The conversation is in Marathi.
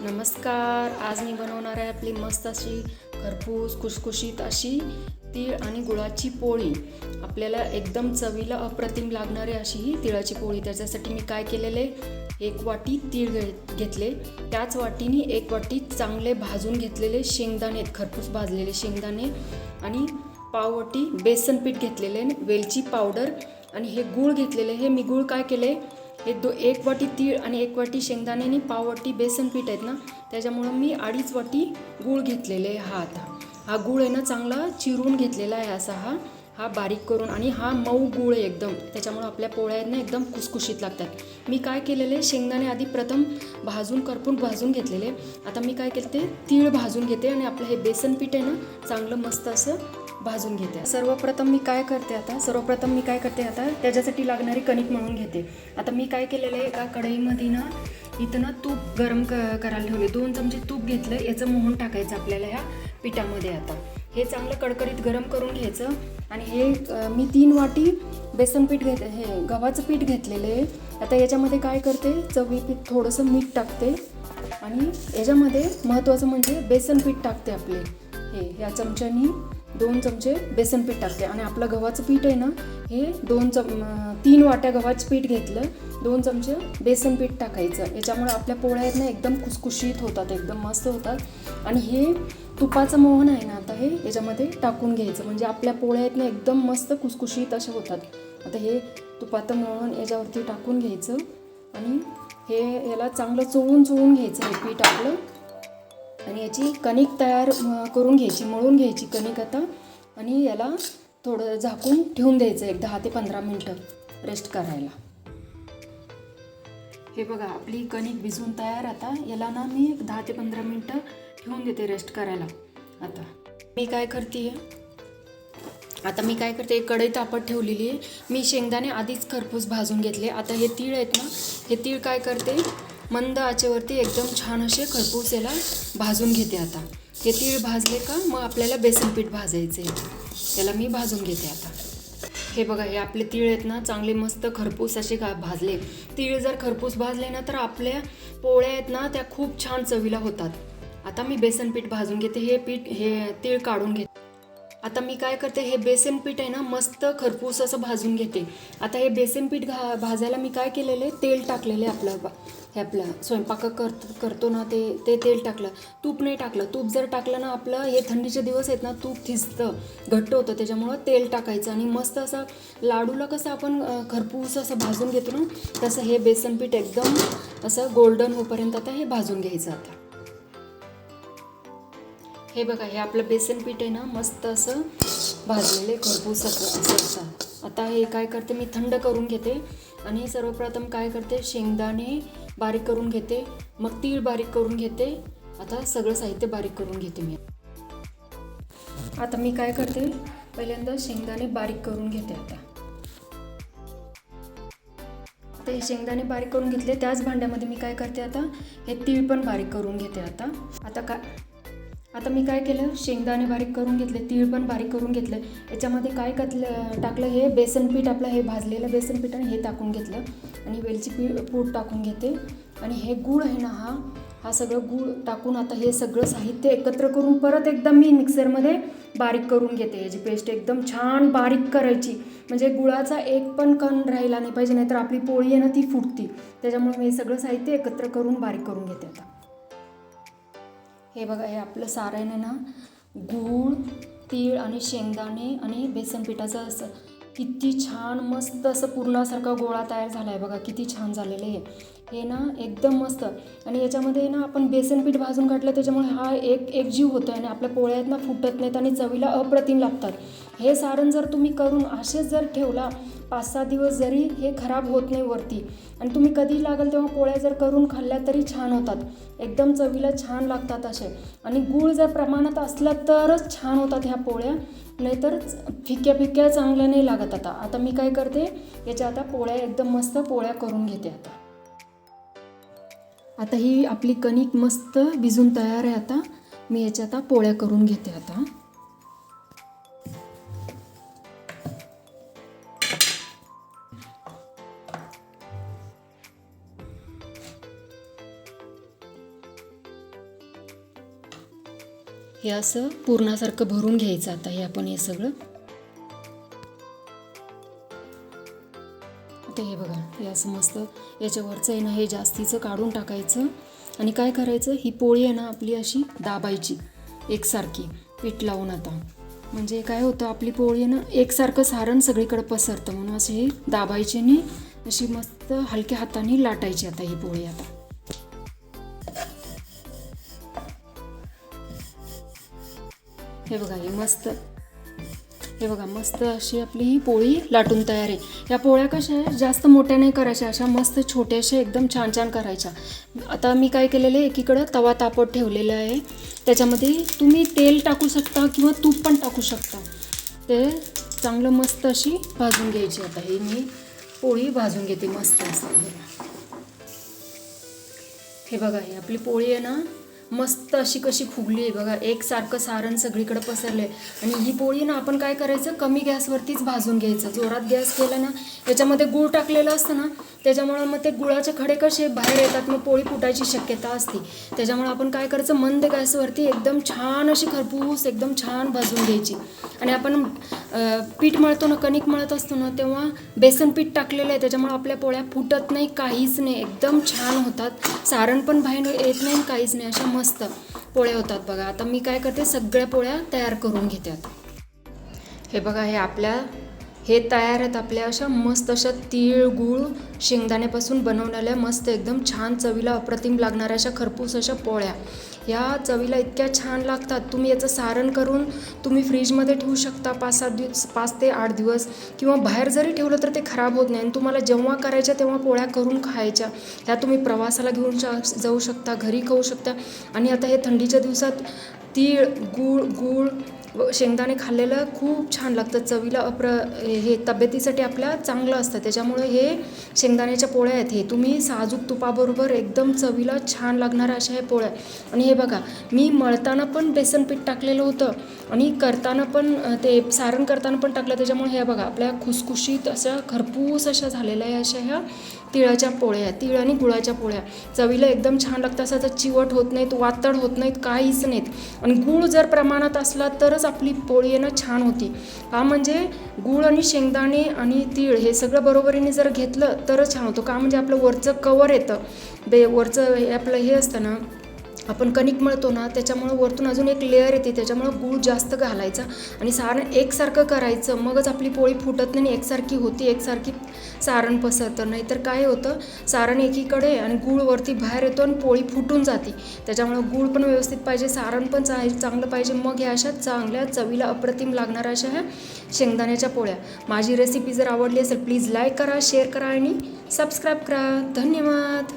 नमस्कार. आज मी बनवणार आहे आपली मस्त अशी खरपूस खुसखुशीत अशी तीळ आणि गुळाची पोळी. आपल्याला एकदम चवीला अप्रतिम लागणारी अशी ही तिळाची पोळी. त्याच्यासाठी मी काय केलेले? एक वाटी तीळ घे- घेतले. त्याच वाटीने एक वाटी चांगले भाजून घेतलेले शेंगदाणे खरपूस भाजलेले शेंगदाणे आणि पाववाटी बेसन पीठ घेतलेले वेलची पावडर आणि हे गूळ घेतलेले. हे मी गूळ काय केले? हे दो एक वाटी तीळ आणि एक वाटी शेंगदाणे आणि पाव वाटी बेसन पीठ आहेत ना त्याच्यामुळं मी अडीच वाटी गूळ घेतलेले हा आता. हा गूळ आहे ना चांगला चिरून घेतलेला आहे असा हा. हा बारीक करून आणि हा मऊ गूळ आहे एकदम. त्याच्यामुळं आपल्या पोळ्या आहेत ना एकदम कुसकुशीत लागतात. मी काय केलेले शेंगदाणे आधी प्रथम भाजून करपून भाजून घेतलेले आता मी काय केलं ते तीळ भाजून घेते आणि आपलं हे बेसन पीठ आहे ना चांगलं मस्त असं भाजून घेते. सर्वप्रथम मी काय करते आता? सर्वप्रथम मी काय करते आता? त्याच्यासाठी लागणारी कणिक मळून घेते. आता मी काय केलेलं आहे? एका कढईमध्ये ना इथं ना तूप गरम क करायला ठेवले दोन चमचे तूप घेतलं याचं मोहन टाकायचं आपल्याला ह्या पिठामध्ये आता. हे चांगलं कडकडीत गरम करून घ्यायचं. आणि हे मी तीन वाटी बेसन पीठ घेत हे गव्हाचं पीठ घेतलेलं आहे. आता याच्यामध्ये काय करते? चवी पीठ थोडंसं मीठ टाकते. आणि याच्यामध्ये महत्त्वाचं म्हणजे बेसन पीठ टाकते आपले. हे या चमच्यानी दोन चमचे बेसन पीठ टाकले आणि आपलं गव्हाचं पीठ आहे ना हे दोन चम तीन वाट्या गव्हाचं पीठ घेतलं दोन चमचे बेसन पीठ टाकायचं. याच्यामुळे आपल्या पोळ्या आहेत ना एकदम खुसखुशीत होतात एकदम मस्त होतात. आणि हे तुपाचं मोहन आहे ना आता हे याच्यामध्ये टाकून घ्यायचं. म्हणजे आपल्या पोळ्या आहेत ना एकदम मस्त खुसखुशीत अशा होतात. आता हे तुपाचं मोहन याच्यावरती टाकून घ्यायचं. आणि हे याला चांगलं चोळून चोळून घ्यायचं हे पीठ आपलं. आणि याची कणिक तयार करून घ्यायची मळून घ्यायची कणिक आता. आणि याला थोडं झाकून ठेवून द्यायचं एक दहा ते पंधरा मिनटं रेस्ट करायला. हे बघा आपली कणिक भिजून तयार आता. याला ना मी एक दहा ते पंधरा मिनटं ठेवून देते रेस्ट करायला. आता मी काय करते? आता मी काय करते? एक कढई तापत ठेवलेली आहे. मी शेंगदाणे आधीच खरपूस भाजून घेतले. आता हे तीळ आहेत ना हे तीळ काय करते? मंद आचेवरती एकदम छान असे खरपूस याला भाजून घेते आता. हे तीळ भाजले का मग आपल्याला बेसन पीठ भाजायचे. त्याला मी भाजून घेते आता. हे बघा हे आपले तीळ आहेत ना चांगले मस्त खरपूस असे का भाजले. तीळ जर खरपूस भाजले ना तर आपल्या पोळ्या आहेत ना त्या खूप छान चवीला होतात. आता मी बेसन पीठ भाजून घेते हे पीठ हे तीळ काढून घेते. आता मी काय करते हे बेसन पीठ आहे ना मस्त खरपूस असं भाजून घेते. आता हे बेसन पीठ घा भाजायला मी काय केलेलं आहे तेल टाकलेलं आहे आपलं. हे आपलं स्वयंपाक कर करतो ना ते ते तेल टाकलं तूप नाही टाकलं तूप जर टाकलं ना आपलं हे थंडीचे दिवस आहेत ना तूप थिजतं घट्ट होतं त्याच्यामुळं तेल टाकायचं आणि मस्त असं लाडूला कसं आपण खरपूस असं भाजून घेतो ना तसं हे बेसन पीठ एकदम असं गोल्डन होईपर्यंत आता हे भाजून घ्यायचं आता. हे बघा हे आपलं बेसन पीठ आहे ना मस्त असं भाजलेले खरपूस असं असं असं. आता हे काय करते मी थंड करून घेते आणि सर्वप्रथम काय करते शेंगदाणे बारीक करून घेते मग तीळ बारीक करून घेते. आता सगळं साहित्य बारीक करून घेते मी. आता मी काय करते पहिल्यांदा शेंगदाणे बारीक करून घेते आता. आता हे शेंगदाणे बारीक करून घेतले त्याच भांड्यामध्ये मी काय करते आता हे तीळ पण बारीक करून घेते आता. आता काय आता मी काय केलं? शेंगदाणे बारीक करून घेतले तीळ पण बारीक करून घेतलं. याच्यामध्ये काय कतलं टाकलं हे? बेसन पीठ आपलं हे भाजलेलं बेसन पीठ आणि हे टाकून घेतलं. आणि वेलची पी पूड टाकून घेते. आणि हे गूळ आहे ना हा हा सगळं गूळ टाकून आता हे सगळं साहित्य एकत्र करून परत एकदम मी मिक्सरमध्ये बारीक करून घेते. याची पेस्ट एकदम छान बारीक करायची. म्हणजे गुळाचा एक पण कण राहिला नाही पाहिजे नाहीतर आपली पोळी आहे ना ती फुटती. त्याच्यामुळे मी हे सगळं साहित्य एकत्र करून बारीक करून घेते आता. हे बघा हे आपलं सारण आहे ना गूळ तीळ आणि शेंगदाणे आणि बेसन पिठाचं असं किती छान मस्त असं पूर्णासारखा गोळा तयार झाला आहे बघा किती छान झालेलं आहे. हे ना एकदम मस्त. आणि याच्यामध्ये ना आपण बेसन पीठ भाजून घातलं त्याच्यामुळे हा एक एक जीव होतो आणि आपल्या पोळ्या आहेत ना फुटत नाहीत आणि चवीला अप्रतिम लागतात. हे सारण जर तुम्ही करून असेच जर ठेवला पाच सहा दिवस जरी हे खराब होत नाही वरती. आणि तुम्ही कधी लागल तेव्हा पोळ्या जर करून खाल्ल्या तरी छान होतात. एकदम चवीला छान लागतात असे. आणि गूळ जर प्रमाणात असला तरच छान होतात ह्या पोळ्या. नाहीतर फिक्या फिक्या चांगल्या नाही लागत आता. आता मी काय करते? याच्या आता पोळ्या एकदम मस्त पोळ्या करून घेते आता. आता ही आपली कणिक मस्त भिजून तयार आहे आता. मी याच्या आता पोळ्या करून घेते आता. हे असं पूर्णासारखं भरून घ्यायचं आता हे आपण हे सगळं. आता हे बघा हे असं मस्त याच्यावरचं आहे ना हे जास्तीचं काढून टाकायचं. आणि काय करायचं ही पोळी आहे ना आपली अशी दाबायची एकसारखी पीठ लावून आता. म्हणजे काय होतं आपली पोळी आहे ना एकसारखं सारण सगळीकडे पसरतं म्हणून अशी हे दाबायची आणि अशी मस्त हलक्या हाताने लाटायची आता ही पोळी आता. हे बघा ही मस्त. हे बघा मस्त अशी आपली ही पोळी लाटून तयार आहे. या पोळ्या कशा आहे? जास्त मोठ्या नाही करायच्या अशा मस्त छोट्याशा एकदम छान छान करायच्या. आता मी काय केलेलं आहे? एकीकडं तवा तापत ठेवलेला आहे. त्याच्यामध्ये तुम्ही तेल टाकू शकता किंवा तूप पण टाकू शकता. ते चांगलं मस्त अशी भाजून घ्यायची. आता ही मी पोळी भाजून घेते मस्त असं. हे बघा. हे ही आपली पोळी आहे ना मस्त अशी कशी फुगली आहे बघा. एकसारखं सारण सगळीकडे पसरलं आहे आणि ही पोळी ना आपण काय करायचं? कमी गॅसवरतीच भाजून घ्यायचं. जोरात गॅस केला ना याच्यामध्ये गूळ टाकलेलं असतं ना त्याच्यामुळं मग ते गुळाचे खडे कसे बाहेर येतात मग पोळी फुटायची शक्यता असते. त्याच्यामुळे आपण काय करायचं? मंद गॅसवरती एकदम छान अशी खरपूस एकदम छान भाजून घ्यायची. आणि आपण पीठ मळतो ना कणिक मळत असतो ना तेव्हा बेसन पीठ टाकलेलं आहे. त्याच्यामुळे आपल्या पोळ्या फुटत नाही काहीच नाही. एकदम छान होतात. सारण पण बाहेर येत नाही काहीच नाही. अशा मस्त पोळ्या होतात बघा. आता मी काय करते सगळ्या पोळ्या तयार करून घेते आता. हे बघा हे आपल्या हे तयार आहेत आपल्या अशा मस्त अशा तीळ गूळ शेंगदाण्यापासून बनवलेल्या मस्त एकदम छान चवीला अप्रतिम लागणाऱ्या अशा खरपूस अशा पोळ्या. या चवीला इतक्या छान लागतात. तुम्ही याचं सारण करून तुम्ही फ्रीजमध्ये ठेवू शकता पाच सात दिवस पाच ते आठ दिवस किंवा बाहेर जरी ठेवलं तर ते खराब होत नाही आणि तुम्हाला जेव्हा करायच्या तेव्हा पोळ्या करून खायच्या. ह्या तुम्ही प्रवासाला घेऊन जाऊ शकता घरी खाऊ शकता. आणि आता हे थंडीच्या दिवसात तीळ गूळ गूळ शेंगदाणे खाल्लेलं खूप छान लागतं. चवीला अप्र हे तब्येतीसाठी आपल्या चांगलं असतं. त्याच्यामुळे हे शेंगदाण्याच्या पोळ्या आहेत. हे तुम्ही साजूक तुपाबरोबर एकदम चवीला छान लागणाऱ्या अशा हे पोळ्या आणि हे बघा मी मळताना पण बेसन पीठ टाकलेलं होतं आणि करताना पण ते सारण करताना पण टाकलं. त्याच्यामुळे हे बघा आपल्या खुसखुशीत अशा खरपूस अशा झालेल्या आहे अशा ह्या तिळाच्या पोळ्या तिळ आणि गुळाच्या पोळ्या. चवीला एकदम छान लागतं असं तर चिवट होत नाहीत वातड होत नाहीत काहीच नाहीत. आणि गूळ जर प्रमाणात असला तरच आपली पोळी आहे ना छान होती. का म्हणजे गूळ आणि शेंगदाणे आणि तीळ हे सगळं बरोबरीने जर घेतलं तरच छान होतं. का म्हणजे आपलं वरचं कवर येतं. बे वरचं हे आपलं हे असतं ना आपण कणिक मळतो ना त्याच्यामुळं वरतून अजून एक लेअर येते त्याच्यामुळं गूळ जास्त घालायचा आणि सारण एकसारखं करायचं मगच आपली पोळी फुटत नाही आणि एकसारखी होती एकसारखी सारण पसरतं. नाहीतर काय होतं सारण एकीकडे आणि गूळ वरती बाहेर येतो आणि पोळी फुटून जाते. त्याच्यामुळं गूळ पण व्यवस्थित पाहिजे सारण पण चा चांगलं पाहिजे. मग ह्या अशा चांगल्या चवीला अप्रतिम लागणाऱ्या अशा ह्या शेंगदाण्याच्या पोळ्या. माझी रेसिपी जर आवडली असेल प्लीज लाईक करा शेअर करा आणि सबस्क्राईब करा. धन्यवाद!